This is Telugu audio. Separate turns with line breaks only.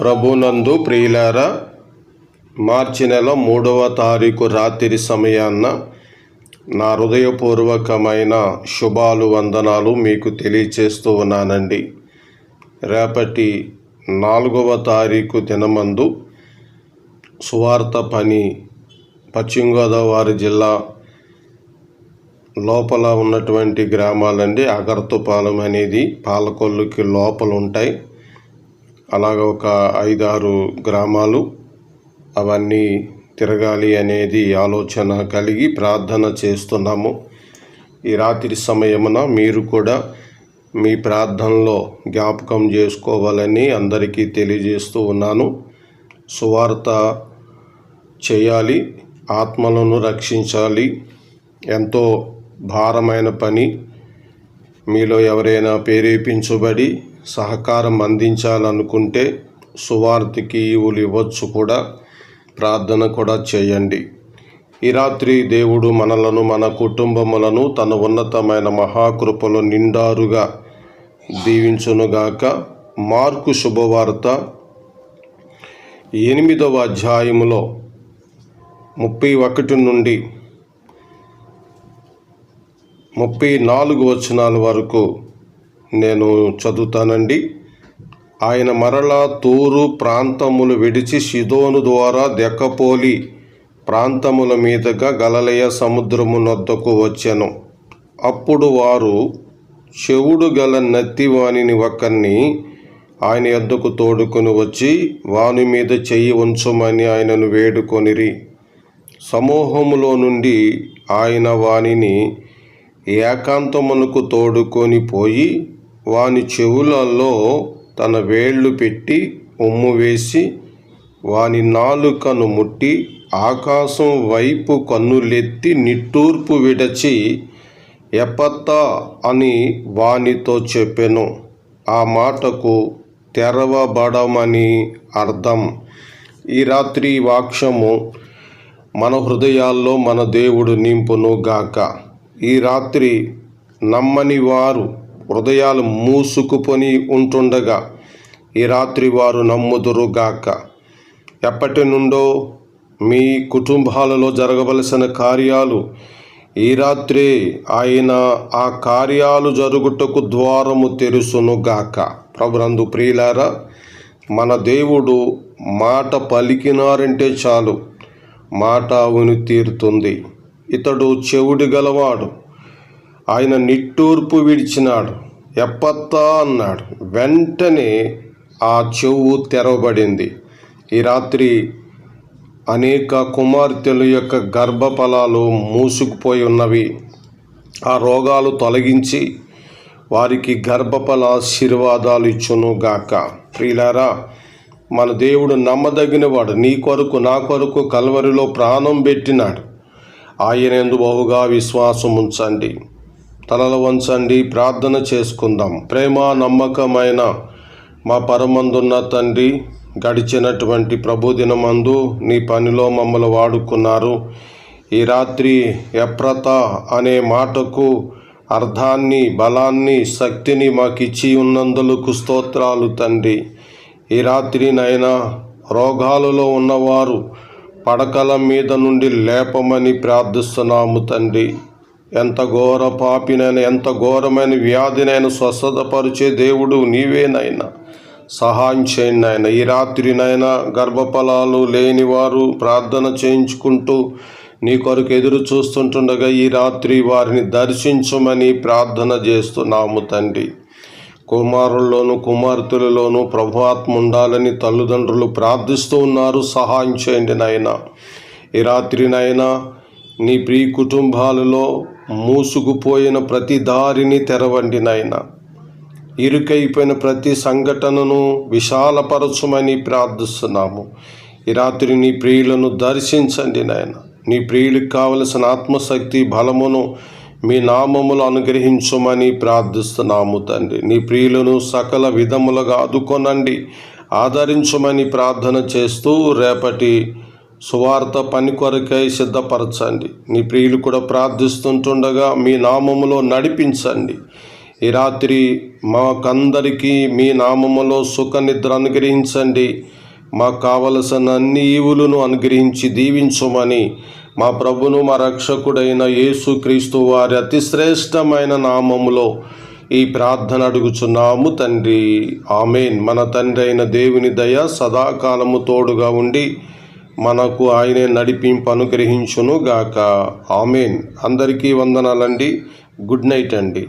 ప్రభునందు ప్రియులారా మార్చి నెల మూడవ తారీఖు రాత్రి సమయాన్న నా హృదయపూర్వకమైన శుభాలు వందనాలు మీకు తెలియచేస్తూ ఉన్నానండి. రేపటి నాలుగవ తారీఖు దినమందు సువార్త పని పశ్చిమ గోదావరి జిల్లా లోపల ఉన్నటువంటి గ్రామాలండి. అగర్తుపాలెం అనేది పాలకొల్లుకి లోపల ఉంటాయి అలాగ ఒక ఐదారు గ్రామాలు అవన్నీ తిరగాలి అనేది ఆలోచన కలిగి ప్రార్థన చేస్తున్నాము. ఈ రాత్రి సమయమున మీరు కూడా మీ ప్రార్థనలో జ్ఞాపకం చేసుకోవాలని అందరికీ తెలియజేస్తూ ఉన్నాను. సువార్త చేయాలి ఆత్మలను రక్షించాలి. ఎంతో భారమైన పని. మీలో ఎవరైనా ప్రేరేపించబడి సహకారం అందించాలనుకుంటే సువార్తికి ఈవులు ఇవ్వచ్చు కూడా. ప్రార్థన కూడా చేయండి. ఈ రాత్రి దేవుడు మనలను మన కుటుంబములను తన ఉన్నతమైన మహాకృపలో నిండారుగా దీవించునుగాక. మార్కు శుభవార్త ఎనిమిదవ అధ్యాయములో ముప్పై ఒకటి నుండి ముప్పై నాలుగు వచనాల వరకు నేను చదువుతానండి. ఆయన మరలా తూరు ప్రాంతములు విడిచి షిదోను ద్వారా దెక్కపోలి ప్రాంతముల మీదుగా గలలయ సముద్రము నొద్దకు వచ్చెను. అప్పుడు వారు చెవుడు గల నత్తి వానిని ఒకరిని ఆయన ఎద్దకు తోడుకొని వచ్చి వాని మీద చెయ్యి ఉంచమని ఆయనను వేడుకొనిరి. సమూహములో నుండి ఆయన వానిని ఏకాంతమునకు తోడుకొని పోయి వాని చెవులలో తన వేళ్ళు పెట్టి ఉమ్ము వేసి వాని నాలుకను ముట్టి ఆకాశం వైపు కన్నులెత్తి నిట్టూర్పు విడచి ఎపత్తా అని వానితో చెప్పెను. ఆ మాటకు తెరవబడమని అర్థం. ఈ రాత్రి వాక్యము మన హృదయాల్లో మన దేవుడు నింపును గాక. ఈ రాత్రి నమ్మని వారు హృదయాలు మూసుకుపోని ఉంటుండగా ఈ రాత్రి వారు నమ్ముదురుగాక. ఎప్పటి నుండో మీ కుటుంబాలలో జరగవలసిన కార్యాలు ఈ రాత్రి ఆయన ఆ కార్యాలు జరుగుటకు ద్వారము తెరుసునుగాక. ప్రభురందు ప్రియులారా మన దేవుడు మాట పలికినారంటే చాలు. మాట ఉని తీరుతుంది. ఇతడు చెవుడు గలవాడు. ఆయన నిట్టూర్పు విడిచినాడు. ఎప్పత్తా అన్నాడు. వెంటనే ఆ చెవు తెరవబడింది. ఈ రాత్రి అనేక కుమార్తెల యొక్క గర్భఫలాలు మూసుకుపోయి ఉన్నవి. ఆ రోగాలు తొలగించి వారికి గర్భఫల ఆశీర్వాదాలు ఇచ్చును గాక. ప్రియులారా మన దేవుడు నమ్మదగినవాడు. నీ కొరకు నా కొరకు కల్వరిలో ప్రాణం పెట్టినాడు. ఆయన ఎందు బహుగా విశ్వాసం ఉంచండి తలలు వంచండి ప్రార్థన చేసుకుందాం. ప్రేమ నమ్మకమైన మా పరమందున్న తండ్రి గడిచినటువంటి ప్రభుదినమందు నీ పనిలో మమ్మల్ని వాడుకున్నారు. ఈ రాత్రి ఎప్రత అనే మాటకు అర్థాన్ని బలాన్ని శక్తిని మాకిచ్చి ఉన్నందులకు స్తోత్రాలు తండ్రి. ఈ రాత్రి నైనా రోగాలలో ఉన్నవారు పడకల మీద నుండి లేపమని ప్రార్థిస్తున్నాము తండ్రి. ఎంత ఘోర పాపినైనా ఎంత ఘోరమైన వ్యాధినైనా స్వస్థతపరిచే దేవుడు నీవేనైనా సహాయం చేయండి ఆయన ఈ రాత్రినైనా గర్భఫలాలు లేనివారు ప్రార్థన చేయించుకుంటూ నీ కొరకు ఎదురు చూస్తుంటుండగా ఈ రాత్రి వారిని దర్శించమని ప్రార్థన చేస్తున్నాము తండ్రి. కుమారుల్లోనూ కుమార్తెలలోనూ ప్రభువాత్మ ఉండాలని తల్లిదండ్రులు ప్రార్థిస్తూ ఉన్నారు. సహాయం చేయండి నాయన. ఈ రాత్రినైనా నీ ప్రియ కుటుంబాలలో మూసుకుపోయిన ప్రతి దారిని తెరవండి నాయన. ఇరుకైపోయిన ప్రతి సంఘటనను విశాలపరచమని ప్రార్థిస్తున్నాము. ఈ రాత్రి నీ ప్రియులను దర్శించండి నాయన. నీ ప్రియులకు కావలసిన ఆత్మశక్తి బలమును మీ నామములు అనుగ్రహించమని ప్రార్థిస్తున్నాము తండ్రి. నీ ప్రియులను సకల విధములుగా ఆదుకొనండి. ఆదరించమని ప్రార్థన చేస్తూ రేపటి సువార్త పని కొరకై సిద్ధపరచండి. నీ ప్రియులు కూడా ప్రార్థిస్తుంటుండగా మీ నామములో నడిపించండి. ఈ రాత్రి మాకందరికీ మీ నామములో సుఖ నిద్ర అనుగ్రహించండి. మాకు కావలసిన అన్ని ఈవులను అనుగ్రహించి దీవించమని మా ప్రభును మా రక్షకుడైన యేసుక్రీస్తు వారి అతి శ్రేష్టమైన నామములో ఈ ప్రార్థన అడుగుచున్నాము తండ్రి. ఆమెన్. మన తండ్రి అయిన దేవుని దయ సదాకాలము తోడుగా ఉండి మనకు ఆయనే నడిపింపు అనుగ్రహించును గాక ఆమెన్. అందరికీ వందనాలండి. గుడ్ నైట్ అండి.